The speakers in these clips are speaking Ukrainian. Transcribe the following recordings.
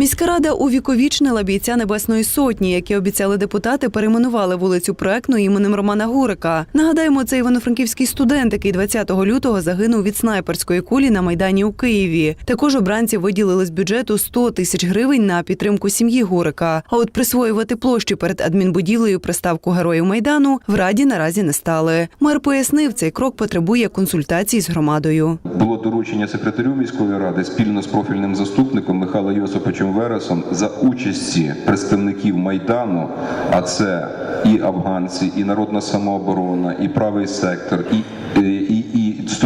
Міська рада увіковічнила бійця Небесної Сотні, які обіцяли депутати, перейменували вулицю проектну іменем Романа Гурика. Нагадаємо, це івано-франківський студент, який 20 лютого загинув від снайперської кулі на майдані у Києві. Також обранці виділили з бюджету 100 тисяч гривень на підтримку сім'ї Гурика. А от присвоювати площі перед адмінбудівлею приставку героїв майдану в раді наразі не стали. Мер пояснив, цей крок потребує консультацій з громадою. Було доручення секретарю міської ради спільно з профільним заступником Михайлом Йосиповичем Вересом за участі представників майдану, а це і афганці, і народна самооборона, і правий сектор, і,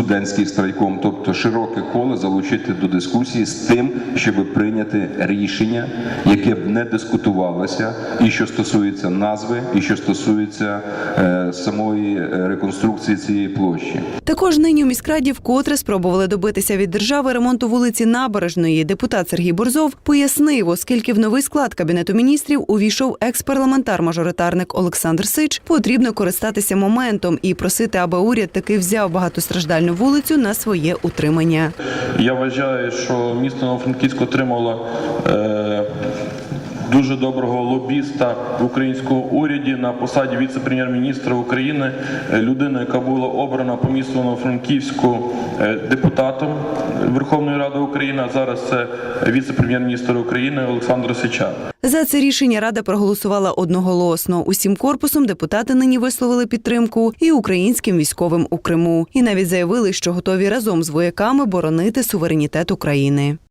студентський страйком, тобто широке коло залучити до дискусії з тим, щоб прийняти рішення, яке б не дискутувалося, і що стосується назви, і що стосується е, самої реконструкції цієї площі. Також нині у міськраді вкотре спробували добитися від держави ремонту вулиці Набережної. Депутат Сергій Борзов пояснив, оскільки в новий склад кабінету міністрів увійшов екс-парламентар-мажоритарник Олександр Сич, потрібно користатися моментом і просити, аби уряд таки взяв багатостраждальну вулицю на своє утримання. Я вважаю, що місто Новофранківськ отримало е, дуже доброго лобіста в українському уряді на посаді віце-прем'єр-міністра України, е, людину, яка була обрана по місту Новофранківську е, депутатом Верховної Ради України. А зараз це віце-прем'єр-міністр України Олександр Сича. За це рішення рада проголосувала одноголосно. Усім корпусом депутати нині висловили підтримку і українським військовим у Криму, і навіть заявили, що готові разом з вояками боронити суверенітет України.